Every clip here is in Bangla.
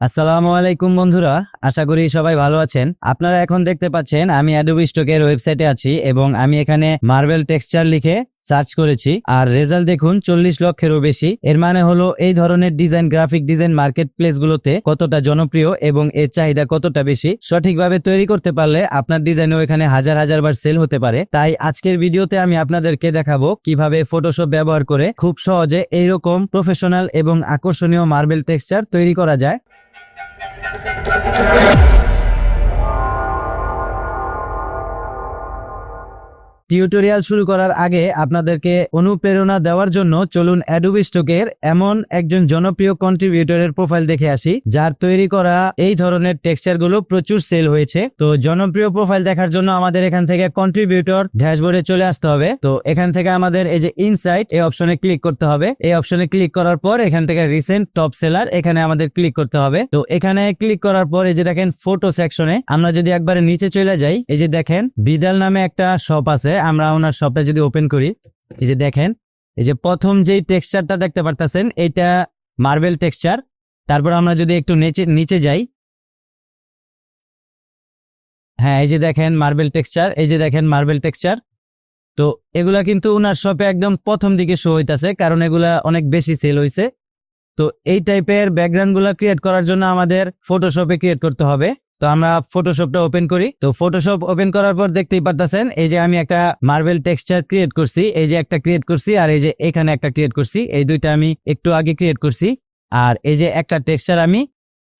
আসসালামু আলাইকুম বন্ধুরা, আশা করি সবাই ভালো আছেন। আপনারা এখন দেখতে পাচ্ছেন, আমি অ্যাডোবি স্টকের ওয়েবসাইটে আছি এবং আমি এখানে মার্বেল টেক্সচার লিখে সার্চ করেছি। আর রেজাল্ট দেখুন, চল্লিশ লক্ষেরও বেশি। এর মানে হলো, এই ধরনের design graphic design marketplace গুলোতে কতটা জনপ্রিয় এবং এর চাহিদা কতটা বেশি, সঠিকভাবে তৈরি করতে পারলে আপনার ডিজাইনও এখানে হাজার হাজার বার সেল হতে পারে। তাই আজকের ভিডিওতে আমি আপনাদেরকে দেখাবো, কীভাবে ফটোশপ ব্যবহার করে খুব সহজে এইরকম প্রফেশনাল এবং আকর্ষণীয় মার্বেল টেক্সচার তৈরি করা যায়। Thank you. টিউটোরিয়াল শুরু করার আগে আপনাদেরকে অনুপ্রেরণা দেওয়ার জন্য চলুন অ্যাডোবি স্টকের এমন একজন জনপ্রিয় কন্ট্রিবিউটরের প্রোফাইল দেখে আসি, যার তৈরি করা এই ধরনের টেক্সচারগুলো প্রচুর সেল হয়েছে। তো জনপ্রিয় প্রোফাইল দেখার জন্য আমাদের এখান থেকে কন্ট্রিবিউটর ড্যাশবোর্ডে চলে আসতে হবে। তো এখান থেকে আমাদের এই যে ইনসাইট এই অপশনে ক্লিক করতে হবে। এই অপশনে ক্লিক করার পর এখান থেকে রিসেন্ট টপ সেলার এখানে আমাদের ক্লিক করতে হবে। তো এখানে ক্লিক করার পর এই যে দেখেন ফটো সেকশনে আমরা যদি একবারে নিচে চলে যাই, এই যে দেখেন বিদাল নামে একটা শপ আছে। আমরা ওনার শপটা যদি ওপেন করি, এই যে দেখেন, এই যে প্রথম যেই টেক্সচারটা দেখতে পারতেছেন এটা মার্বেল টেক্সচার তারপর আমরা যদি একটু নিচে নিচে যাই। হ্যাঁ এই যে দেখেন মার্বেল টেক্সচার এই যে দেখেন মার্বেল টেক্সচার তো এগুলা কিন্তু ওনার শপে একদম প্রথম দিকে শো হইতাছে, কারণ এগুলা অনেক বেশি সেল হইছে। তো এই টাইপের ব্যাকগ্রাউন্ডগুলা ক্রিয়েট করার জন্য আমাদের ফটোশপে ক্রিয়েট করতে হবে। তো আমরা ফটোশপটা ওপেন করি। তো ফটোশপ ওপেন করার পর দেখতেই পারতেছেন, এই যে আমি একটা মার্বেল টেক্সচার ক্রিয়েট করছি, এই যে একটা ক্রিয়েট করছি, আর এই যে এখানে একটা ক্রিয়েট করছি, এই দুইটা আমি একটু আগে ক্রিয়েট করছি। আর এই যে একটা টেক্সচার আমি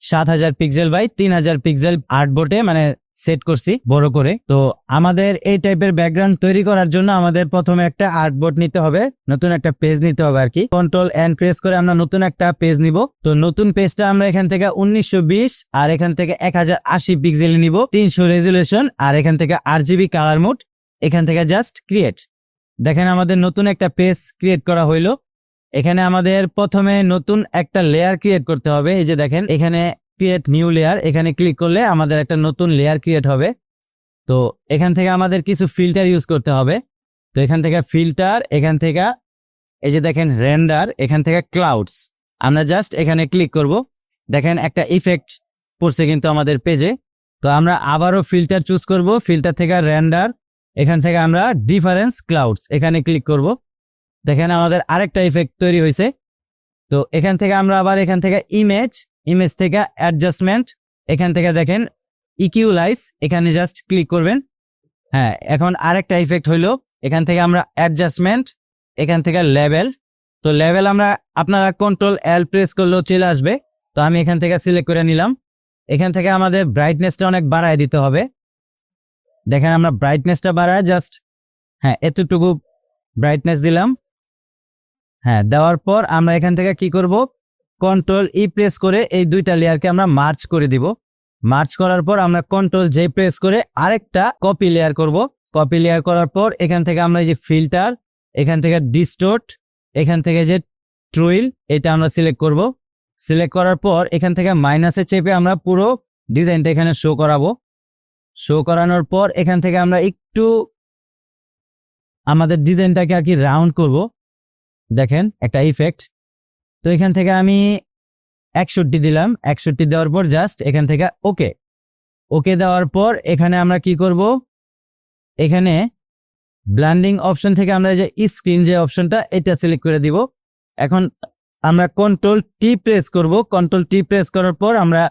সাত হাজার পিক্সেল বাই তিন হাজার পিক্সেল আর্টবোর্ডে মানে সেট করছি, বড় করে। তো আমাদের এই টাইপের ব্যাকগ্রাউন্ড তৈরি করার জন্য আমাদের প্রথমে একটা আর্টবোর্ড নিতে হবে, নতুন একটা পেজ নিতে হবে আর কি। কন্ট্রোল এন্ড প্রেস করে আমরা নতুন একটা পেজ নিব। তো নতুন পেজটা আমরা এখান থেকে উনিশশো বিশ, আর এখান থেকে এক হাজার আশি পিক্সেল নিব। তিনশো রেজুলেশন আর এখান থেকে আর জিবি কালার মোড এখান থেকে জাস্ট ক্রিয়েট দেখেন আমাদের নতুন একটা পেজ ক্রিয়েট করা হইল। এখানে আমাদের প্রথমে নতুন একটা লেয়ার ক্রিয়েট করতে হবে। এই যে দেখেন, এখানে ক্রিয়েট নিউ লেয়ার এখানে ক্লিক করলে আমাদের একটা নতুন লেয়ার ক্রিয়েট হবে। তো এখান থেকে আমাদের কিছু ফিল্টার ইউজ করতে হবে। তো এখান থেকে ফিল্টার এখান থেকে এই যে দেখেন রেন্ডার এখান থেকে ক্লাউডস আমরা জাস্ট এখানে ক্লিক করব। দেখেন, একটা ইফেক্ট পড়ছে কিন্তু আমাদের পেজে তো আমরা আবারও ফিল্টার চুজ করব। ফিল্টার থেকে রেন্ডার এখান থেকে আমরা ডিফারেন্স ক্লাউডস এখানে ক্লিক করব। দেখেন আমাদের আরেকটা ইফেক্ট তৈরি হয়েছে তো এখান থেকে আমরা আবার এখান থেকে ইমেজ ইমেজ থেকে অ্যাডজাস্টমেন্ট এখান থেকে দেখেন ইকিউলাইজ এখানে জাস্ট ক্লিক করবেন। হ্যাঁ এখন আরেকটা ইফেক্ট হইল, এখান থেকে আমরা অ্যাডজাস্টমেন্ট এখান থেকে লেভেল তো লেভেল আমরা, আপনারা কন্ট্রোল এল প্রেস করলেও চলে আসবে। তো আমি এখান থেকে সিলেক্ট করে নিলাম। এখান থেকে আমাদের ব্রাইটনেসটা অনেক বাড়ায় দিতে হবে। দেখেন আমরা ব্রাইটনেসটা বাড়ায় জাস্ট হ্যাঁ এতটুকু ব্রাইটনেস দিলাম। হ্যাঁ দেওয়ার পর আমরা এখান থেকে কি করব? কন্ট্রোল ই প্রেস করে এই দুইটা লেয়ারকে আমরা মার্চ করে দিব। মার্চ করার পর আমরা কন্ট্রোল জে প্রেস করে আরেকটা কপি লেয়ার করব। কপি লেয়ার করার পর এখান থেকে আমরা এই যে ফিল্টার এখান থেকে ডিস্টোর্ট এখান থেকে যে ট্রুইল এটা আমরা সিলেক্ট করব। সিলেক্ট করার পর এখান থেকে মাইনাসে চেপে আমরা পুরো ডিজাইনটা এখানে শো করাবো। শো করানোর পর এখান থেকে আমরা একটু আমাদের ডিজাইনটাকে আর কি রাউন্ড করব। দেখেন, একটা ইফেক্ট তো এখান থেকে আমি একষট্টি দিলাম। একষট্টি দেওয়ার পর জাস্ট এখান থেকে ওকে ওকে দেওয়ার পর এখানে আমরা কি করব? এখানে ব্ল্যান্ডিং অপশন থেকে আমরা যে স্ক্রিন যে অপশনটা এটা সিলেক্ট করে দিব। এখন আমরা কন্ট্রোল টি প্রেস করব। কন্ট্রোল টি প্রেস করার পর আমরা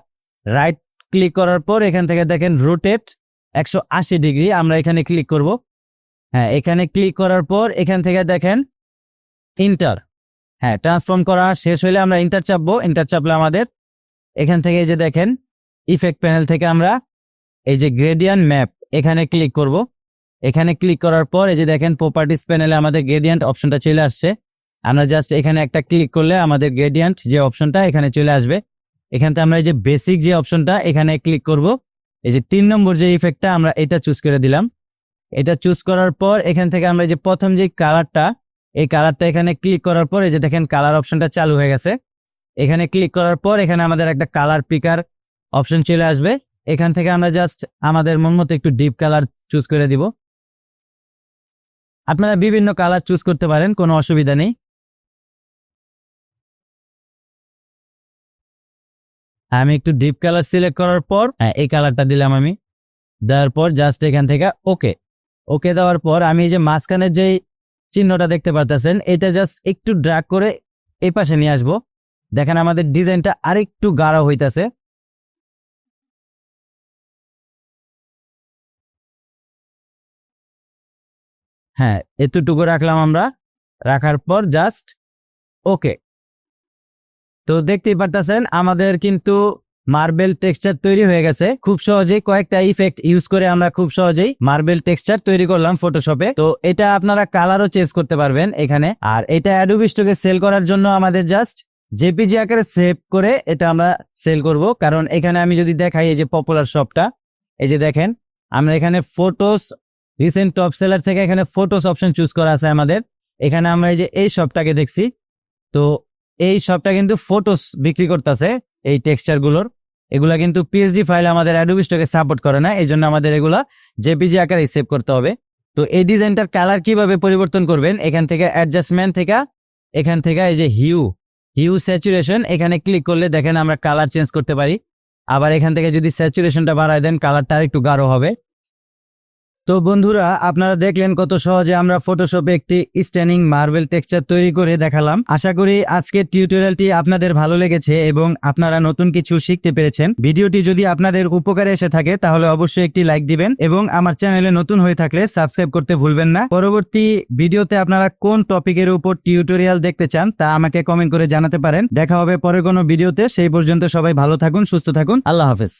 রাইট ক্লিক করার পর এখান থেকে দেখেন রোটেট একশো আশি ডিগ্রি আমরা এখানে ক্লিক করব। হ্যাঁ এখানে ক্লিক করার পর এখান থেকে দেখেন ইন্টার হ্যাঁ ট্রান্সফর্ম করা শেষ হলে আমরা ইন্টার চাপবো। ইন্টার চাপলে আমাদের এখান থেকে এই যে দেখেন ইফেক্ট প্যানেল থেকে আমরা এই যে গ্রেডিয়ান্ট ম্যাপ এখানে ক্লিক করব। এখানে ক্লিক করার পর এই যে দেখেন প্রপার্টিস প্যানেলে আমাদের গ্রেডিয়ান্ট অপশনটা চলে আসছে। আমরা জাস্ট এখানে একটা ক্লিক করলে আমাদের গ্রেডিয়ান্ট যে অপশনটা এখানে চলে আসবে। এখান থেকে আমরা এই যে বেসিক যে অপশনটা এখানে ক্লিক করব। এই যে তিন নম্বর যে ইফেক্টটা আমরা এটা চুজ করে দিলাম। এটা চুজ করার পর এখান থেকে আমরা এই যে প্রথম যে কালারটা এই কালারটা এখানে ক্লিক করার পর এই যে দেখেন কালার অপশনটা চালু হয়ে গেছে। এখানে ক্লিক করার পর এখানে আমাদের একটা কালার পিকার অপশন চলে আসবে। এখান থেকে আমরা জাস্ট আমাদের মন মতো একটু ডিপ কালার চুজ করে দিব। আপনারা বিভিন্ন কালার চুজ করতে পারেন, কোনো অসুবিধা নেই। আমি একটু ডিপ কালার সিলেক্ট করার পর হ্যাঁ এই কালারটা দিলাম আমি। দেওয়ার পর জাস্ট এখান থেকে ওকে ওকে দেওয়ার পর আমি এই যে মাঝখানের যে চিহ্নটা দেখতে পারতেছেন। এটা জাস্ট একটু ড্রাগ করে এই পাশে নিয়ে আসব। দেখেন আমাদের ডিজাইনটা আরেকটু গাঢ় হইতাছে। হ্যাঁ এতটুকু রাখলাম আমরা। রাখার পর জাস্ট ওকে তো দেখতেই পারতেছেন, আমাদের কিন্তু মার্বেল টেক্সচার তৈরি হয়ে গেছে। খুব সহজেই কয়েকটা ইফেক্ট ইউজ করে আমরা খুব সহজেই মার্বেল টেক্সচার তৈরি করলাম ফটোশপে তো এটা আপনারা কালারও চেঞ্জ করতে পারবেন এখানে। আর এটা অ্যাডোবি স্টকে সেল করার জন্য আমাদের জাস্ট জেপিজি আকারে সেভ করে এটা আমরা সেল করব। কারণ এখানে আমি যদি দেখাই এই যে পপুলার শপটা এই যে দেখেন, আমরা এখানে ফটোস রিসেন্ট টপ সেলার থেকে এখানে ফটোস অপশন চুজ করা আছে আমাদের। এখানে আমরা এই যে এই শপটাকে দেখছি। তো এই শপটা কিন্তু ফটোস বিক্রি করতেছে এই টেক্সচারগুলোর। এগুলা কিন্তু পিএইচডি ফাইল আমাদের অ্যাডোবি স্টকে সাপোর্ট করে না এই জন্য আমাদের এগুলা জেপিজি আকারে সেভ করতে হবে। তো এই ডিজাইনটার কালার কীভাবে পরিবর্তন করবেন? এখান থেকে অ্যাডজাস্টমেন্ট থেকে, এখান থেকে এই যে হিউ হিউ স্যাচুরেশন এখানে ক্লিক করলে দেখেন আমরা কালার চেঞ্জ করতে পারি। আবার এখান থেকে যদি স্যাচুরেশনটা বাড়ায় দেন কালারটা আর একটু গাঢ় হবে। তো বন্ধুরা, আপনারা দেখলেন কত সহজে আমরা ফটোশপে একটি স্ট্যানিং মার্বেল টেক্সচার তৈরি করে দেখালাম। আশা করি আজকের টিউটোরিয়ালটি আপনাদের ভালো লেগেছে এবং আপনারা নতুন কিছু শিখতে পেরেছেন। ভিডিওটি যদি আপনাদের উপকারে এসে থাকে, তাহলে অবশ্যই একটি লাইক দিবেন এবং আমার চ্যানেলে নতুন হয়ে থাকলে সাবস্ক্রাইব করতে ভুলবেন না। পরবর্তী ভিডিওতে আপনারা কোন টপিকের উপর টিউটোরিয়াল দেখতে চান, তা আমাকে কমেন্ট করে জানাতে পারেন। দেখা হবে পরে কোনো ভিডিওতে। সেই পর্যন্ত সবাই ভালো থাকুন, সুস্থ থাকুন। আল্লাহ হাফেজ।